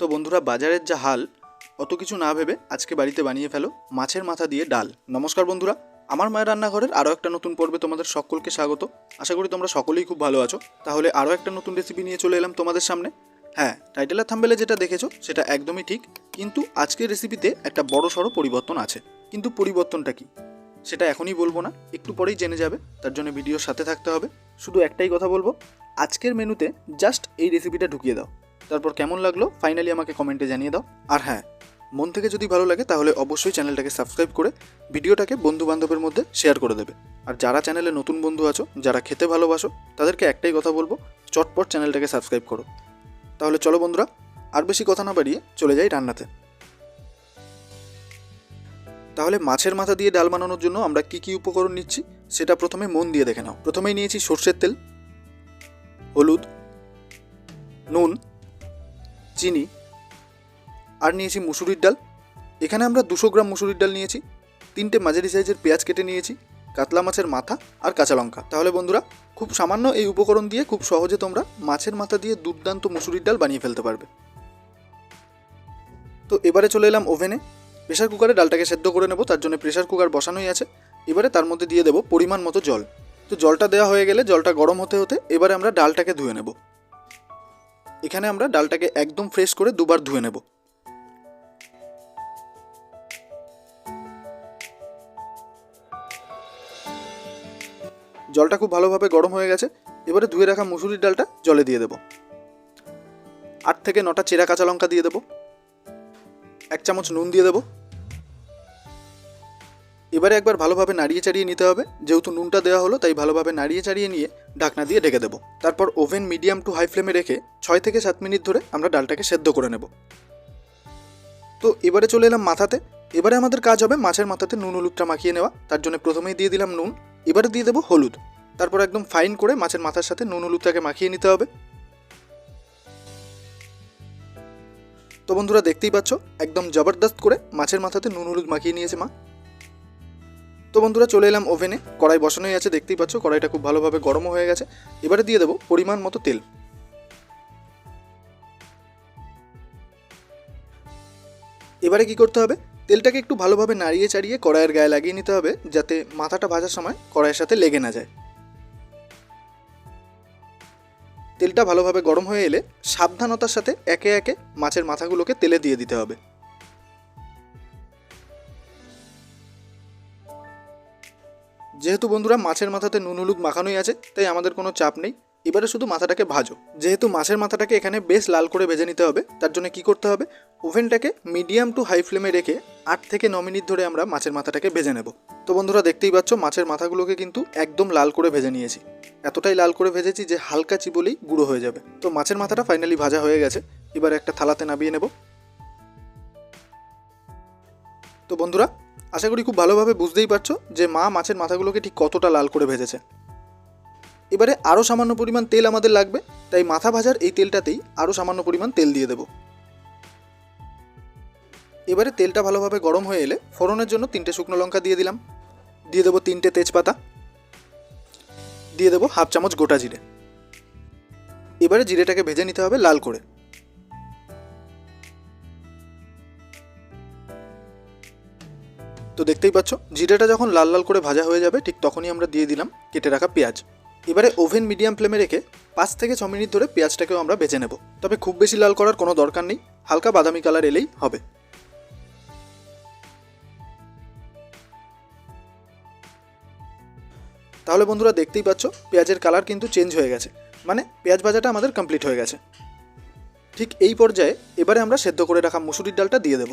তো বন্ধুরা, বাজারের যা হাল, অত কিছু না ভেবে আজকে বাড়িতে বানিয়ে ফেলো মাছের মাথা দিয়ে ডাল। নমস্কার বন্ধুরা, আমার মায়ের রান্নাঘরের আরও একটা নতুন পর্বে তোমাদের সকলকে স্বাগত। আশা করি তোমরা সকলেই খুব ভালো আছো। তাহলে আরও একটা নতুন রেসিপি নিয়ে চলে এলাম তোমাদের সামনে। হ্যাঁ টাইটেলার থাম্বেলে যেটা দেখেছ, সেটা একদমই ঠিক, কিন্তু আজকের রেসিপিতে একটা বড় সড়ো পরিবর্তন আছে। কিন্তু পরিবর্তনটা কি? সেটা এখনই বলব না, একটু পরেই জেনে যাবে, তার জন্য ভিডিওর সাথে থাকতে হবে। শুধু একটাই কথা বলব, আজকের মেনুতে জাস্ট এই রেসিপিটা ঢুকিয়ে দাও। তারপর কেমন লাগল? ফাইনালি আমাকে কমেন্টে জানিয়ে দাও। আর হ্যাঁ মন থেকে যদি ভালো লাগে তাহলে অবশ্যই চ্যানেলটাকে সাবস্ক্রাইব করে ভিডিওটাকে বন্ধু বান্ধবের মধ্যে শেয়ার করে দেবে। আর যারা চ্যানেলে নতুন বন্ধু আছো, যারা খেতে ভালোবাসো, তাদেরকে একটাই কথা বলব, চটপট চ্যানেলটাকে সাবস্ক্রাইব করো। তাহলে চলো বন্ধুরা, আর বেশি কথা না বাড়িয়ে চলে যাই রান্নাতে। তাহলে মাছের মাথা দিয়ে ডাল বানানোর জন্য আমরা কি কি উপকরণ নিচ্ছি, সেটা প্রথমে মন দিয়ে দেখে নাও। প্রথমেই নিয়েছি সর্ষের তেল, হলুদ, নুন চিনি আর নিয়েছি মুসুরির ডাল। এখানে আমরা দুশো গ্রাম মুসুরির ডাল নিয়েছি, তিনটে মাঝারি সাইজের পেঁয়াজ কেটে নিয়েছি, কাতলা মাছের মাথা আর কাঁচা লঙ্কা। তাহলে বন্ধুরা, খুব সামান্য এই উপকরণ দিয়ে খুব সহজে তোমরা মাছের মাথা দিয়ে দুর্দান্ত মুসুরির ডাল বানিয়ে ফেলতে পারবে। তো এবারে চলে এলাম ওভেনে। প্রেশার কুকারে ডালটাকে সেদ্ধ করে নেব, তার জন্য প্রেশার কুকার বসানোই আছে। এবারে তার মধ্যে দিয়ে দেবো পরিমাণ মতো জল। তো জলটা দেওয়া হয়ে গেলে জলটা গরম হতে হতে এবারে আমরা ডালটাকে ধুয়ে নেব। এখানে আমরা ডালটাকে একদম ফ্রেশ করে দুবার ধুয়ে নেব। জলটা খুব ভালোভাবে গরম হয়ে গেছে। এবারে ধুয়ে রাখা মুসুরির ডালটা জলে দিয়ে দেব। আট থেকে নটা চেরা কাঁচা লঙ্কা দিয়ে দেবো। এক চামচ নুন দিয়ে দেবো। এবারে একবার ভালোভাবে নাড়িয়ে চাড়িয়ে নিতে হবে। যেহেতু নুনটা দেওয়া হলো, তাই ভালোভাবে নাড়িয়ে চাড়িয়ে নিয়ে ঢাকনা দিয়ে ঢেকে দেবো। তারপর ওভেন মিডিয়াম টু হাই ফ্লেমে রেখে ছয় থেকে সাত মিনিট ধরে আমরা ডালটাকে সেদ্ধ করে নেব। তো এবারে চলে এলাম মাথাতে। এবারে আমাদের কাজ হবে মাছের মাথাতে নুন হলুদটা মাখিয়ে নেওয়া। তার জন্য প্রথমেই দিয়ে দিলাম নুন। এবারে দিয়ে দেবো হলুদ। তারপর একদম ফাইন করে মাছের মাথার সাথে নুন হলুদটাকে মাখিয়ে নিতে হবে। তো বন্ধুরা দেখতেই পাচ্ছ, একদম জবরদস্ত করে মাছের মাথাতে নুন হলুদ মাখিয়ে নিয়েছে মা। তো বন্ধুরা চলে এলাম ওভেনে কড়াই বসানোই আছে, দেখতেই পাচ্ছ, কড়াইটা খুব ভালোভাবে গরমও হয়ে গেছে। এবারে দিয়ে দেবো পরিমাণ মতো তেল। এবারে কি করতে হবে? তেলটাকে একটু ভালোভাবে নাড়িয়ে চাড়িয়ে কড়াইয়ের গায়ে লাগিয়ে নিতে হবে, যাতে মাথাটা ভাজার সময় কড়াইয়ের সাথে লেগে না যায়। তেলটা ভালোভাবে গরম হয়ে এলে সাবধানতার সাথে একে একে মাছের মাথাগুলোকে তেলে দিয়ে দিতে হবে। যেহেতু বন্ধুরা মাছের মাথাতে নুন, হলুদ মাখানোই আছে, তাই আমাদের কোনো চাপ নেই। এবারে শুধু মাথাটাকে ভাজো। যেহেতু মাছের মাথাটাকে এখানে বেশ লাল করে ভেজে নিতে হবে, তার জন্য কি করতে হবে? ওভেনটাকে মিডিয়াম টু হাই ফ্লেমে রেখে আট থেকে ন মিনিট ধরে আমরা মাছের মাথাটাকে ভেজে নেব। তো বন্ধুরা দেখতেই পাচ্ছ, মাছের মাথাগুলোকে কিন্তু একদম লাল করে ভেজে নিয়েছি। এতটাই লাল করে ভেজেছি যে হালকা চিবলেই গুঁড়ো হয়ে যাবে। তো মাছের মাথাটা ফাইনালি ভাজা হয়ে গেছে, এবার একটা থালাতে নামিয়ে নেব। তো বন্ধুরা আশা করি খুব ভালোভাবে বুঝতেই পারছ যে মা মাছের মাথাগুলোকে ঠিক কতটা লাল করে ভেজেছে। এবারে আরও সামান্য পরিমাণ তেল আমাদের লাগবে, তাই মাথা ভাজার এই তেলটাতেই আরও সামান্য পরিমাণ তেল দিয়ে দেবো। এবারে তেলটা ভালোভাবে গরম হয়ে এলে ফোড়নের জন্য তিনটে শুকনো লঙ্কা দিয়ে দিলাম। দিয়ে দেবো তিনটে তেজপাতা। দিয়ে দেবো হাফ চামচ গোটা জিরে। এবারে জিরেটাকে ভেজে নিতে হবে লাল করে। দেখতেই পাচ্ছ, জিরেটা যখন লাল লাল করে ভাজা হয়ে যাবে, ঠিক তখনই আমরা দিয়ে দিলাম কেটে রাখা পেঁয়াজ। এবারে ওভেন মিডিয়াম ফ্লেমে রেখে পাঁচ থেকে ছ মিনিট ধরে পেঁয়াজটাকেও আমরা ভেজে নেব। তবে খুব বেশি লাল করার কোনো দরকার নেই, হালকা বাদামি কালার এলেই হবে। তাহলে বন্ধুরা দেখতেই পাচ্ছ, পেঁয়াজের কালার কিন্তু চেঞ্জ হয়ে গেছে। মানে পেঁয়াজ ভাজাটা আমাদের কমপ্লিট হয়ে গেছে। ঠিক এই পর্যায়ে এবারে আমরা সেদ্ধ করে রাখা মুসুরির ডালটা দিয়ে দেব।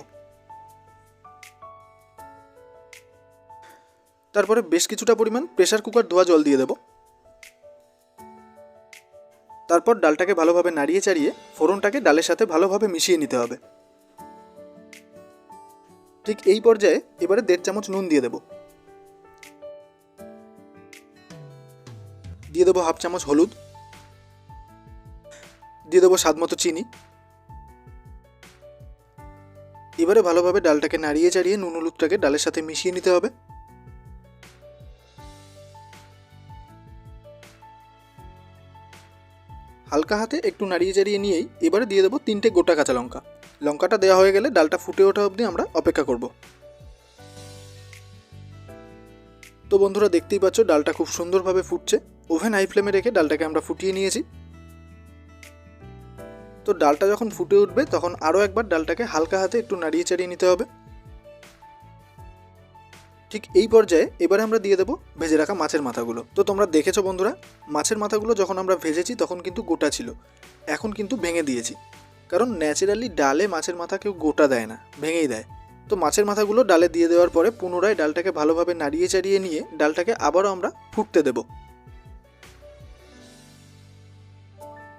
তারপরে বেশ কিছুটা পরিমাণ প্রেশার কুকার ধোয়া জল দিয়ে দেব। তারপর ডালটাকে ভালোভাবে নাড়িয়ে চাড়িয়ে ফোড়নটাকে ডালের সাথে ভালোভাবে মিশিয়ে নিতে হবে। ঠিক এই পর্যায়ে এবারে দেড় চামচ নুন দিয়ে দেবো। দিয়ে দেবো হাফ চামচ হলুদ। দিয়ে দেবো স্বাদ মতো চিনি। এবারে ভালোভাবে ডালটাকে নাড়িয়ে চাড়িয়ে নুন হলুদটাকে ডালের সাথে মিশিয়ে নিতে হবে। হালকা হাতে একটু নাড়িয়ে চাড়িয়ে নিয়েই এবারে দিয়ে দেবো তিনটে গোটা কাঁচা লঙ্কা। লঙ্কাটা দেওয়া হয়ে গেলে ডালটা ফুটে ওঠা অবধি আমরা অপেক্ষা করব। তো বন্ধুরা দেখতেই পাচ্ছ, ডালটা খুব সুন্দরভাবে ফুটছে। ওভেন হাই ফ্লেমে রেখে ডালটাকে আমরা ফুটিয়ে নিয়েছি। তো ডালটা যখন ফুটে উঠবে, তখন আরও একবার ডালটাকে হালকা হাতে একটু নাড়িয়ে চাড়িয়ে নিতে হবে। ঠিক এই পর্যায়ে এবারে আমরা দিয়ে দেবো ভেজে রাখা মাছের মাথাগুলো। তো তোমরা দেখেছ বন্ধুরা, মাছের মাথাগুলো যখন আমরা ভেজেছি তখন কিন্তু গোটা ছিল। এখন কিন্তু ভেঙে দিয়েছি। কারণ ন্যাচারালি ডালে মাছের মাথা কেউ গোটা দেয় না, ভেঙেই দেয়। তো মাছের মাথাগুলো ডালে দিয়ে দেওয়ার পরে পুনরায় ডালটাকে ভালোভাবে নাড়িয়ে চাড়িয়ে নিয়ে ডালটাকে আবারও আমরা ফুটতে দেব।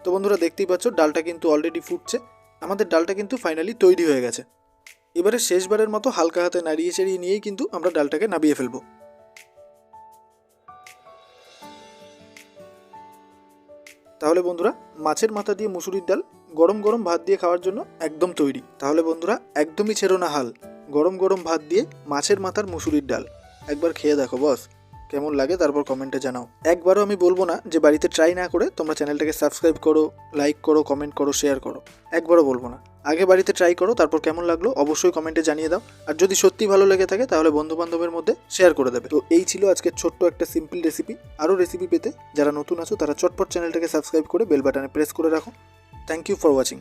তো বন্ধুরা দেখতেই পাচ্ছ, ডালটা কিন্তু অলরেডি ফুটছে। আমাদের ডালটা কিন্তু ফাইনালি তৈরি হয়ে গেছে। এবারে শেষবারের মতো হালকা হাতে নাড়িয়ে চাড়িয়ে নিয়েই কিন্তু আমরা ডালটাকে নাবিয়ে ফেলব। তাহলে বন্ধুরা, মাছের মাথা দিয়ে মুসুরির ডাল গরম গরম ভাত দিয়ে খাওয়ার জন্য একদম তৈরি। তাহলে বন্ধুরা, একদমই ছেড়ো না হাল। গরম গরম ভাত দিয়ে মাছের মাথার মুসুরির ডাল। একবার খেয়ে দেখো, বস। কেমন লাগে তারপর কমেন্টে জানাও। একবারও আমি বলব না যে বাড়িতে ট্রাই না করে তোমরা চ্যানেলটাকে সাবস্ক্রাইব করো লাইক করো কমেন্ট করো শেয়ার করো। একবারও বলব না। আগে বাড়িতে ট্রাই করো, তারপর কেমন লাগল অবশ্যই কমেন্টে জানিয়ে দাও। আর যদি সত্যি ভালো লেগে থাকে, তাহলে বন্ধু বান্ধবের মধ্যে শেয়ার করে দেবে। তো এই ছিল আজকে ছোট্ট একটা সিম্পল রেসিপি আরও রেসিপি পেতে। যারা নতুন আছো, তারা চটপট চ্যানেলটাকে সাবস্ক্রাইব করে বেল বাটনে প্রেস করে রাখো। Thank you for watching